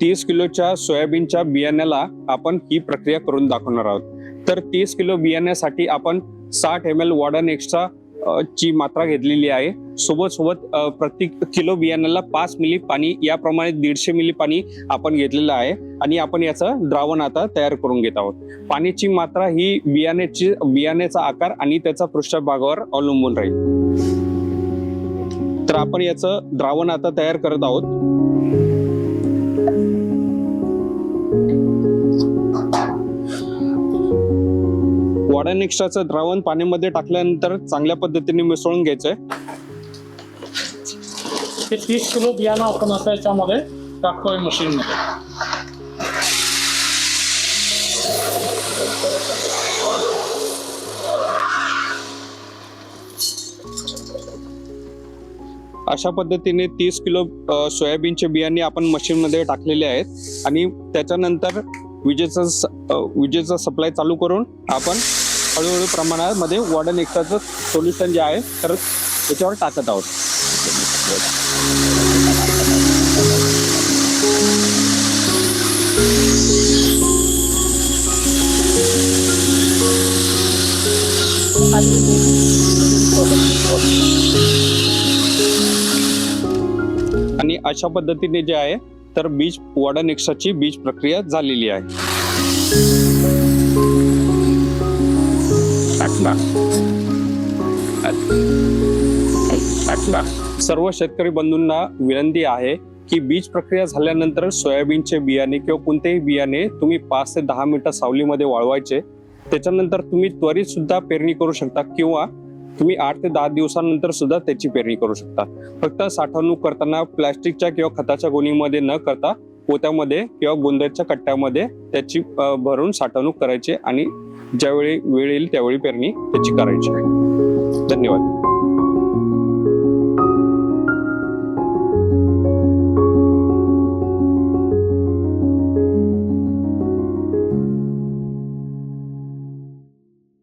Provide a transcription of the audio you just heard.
तीस किलोच्या सोयाबीनच्या बियाण्याला आपण ही प्रक्रिया करून दाखवणार आहोत. तर तीस किलो बियाण्यासाठी आपण साठ एम एल वॉर्डन एक्स्ट्रा ची मात्रा घेतलेली आहे. सोबत सोबत प्रति किलो बियाण्याला पाच मिली पाणी याप्रमाणे दीडशे मिली पाणी आपण घेतलेलं आहे आणि आपण याचं द्रावण आता तयार करून घेत आहोत. पाण्याची मात्रा ही बियाण्याची बियाण्याचा आकार आणि त्याचा पृष्ठभागावर अवलंबून राहील. तर आपण याचं द्रावण आता तयार करत आहोत. वॉर्डन एक्स्ट्राचं द्रावण पाण्यामध्ये टाकल्यानंतर चांगल्या पद्धतीने मिसळून घ्यायचंय. ते तीस किलो बियाणं आपण आता याच्यामध्ये टाकतोय मशीनमध्ये. अशा पद्धतीने तीस किलो सोयाबीनचे बियाणे आपण मशीनमध्ये टाकलेले आहेत आणि त्याच्यानंतर विजेचा स- विजेचा सप्लाय चालू करून आपण हळूहळू प्रमाणामध्ये वॉर्डन एक्स्ट्राचं सोल्युशन जे आहे तर त्याच्यावर टाकत आहोत. आणि अशा पद्धतीने जे आहे तर बीज वॉर्डन एक्स्ट्राची बीज प्रक्रिया झालेली आहे. सर्व शेतकरी बंधूंना विनंती आहे की बीज प्रक्रिया झाल्यानंतर सोयाबीनचे बियाणे किंवा कोणतेही बियाणे तुम्ही पाच ते दहा मिनिटं सावलीमध्ये वाळवायचे. त्याच्यानंतर तुम्ही त्वरित सुद्धा पेरणी करू शकता किंवा तुम्ही आठ ते दहा दिवसानंतर सुद्धा त्याची पेरणी करू शकता. फक्त साठवणूक करताना प्लॅस्टिकच्या किंवा खताच्या गोणीमध्ये न करता पोत्यामध्ये किंवा गोंद्याच्या कट्ट्यामध्ये त्याची भरून साठवणूक करायची आणि ज्यावेळी वेळ येईल त्यावेळी पेरणी त्याची करायची. आहे धन्यवाद.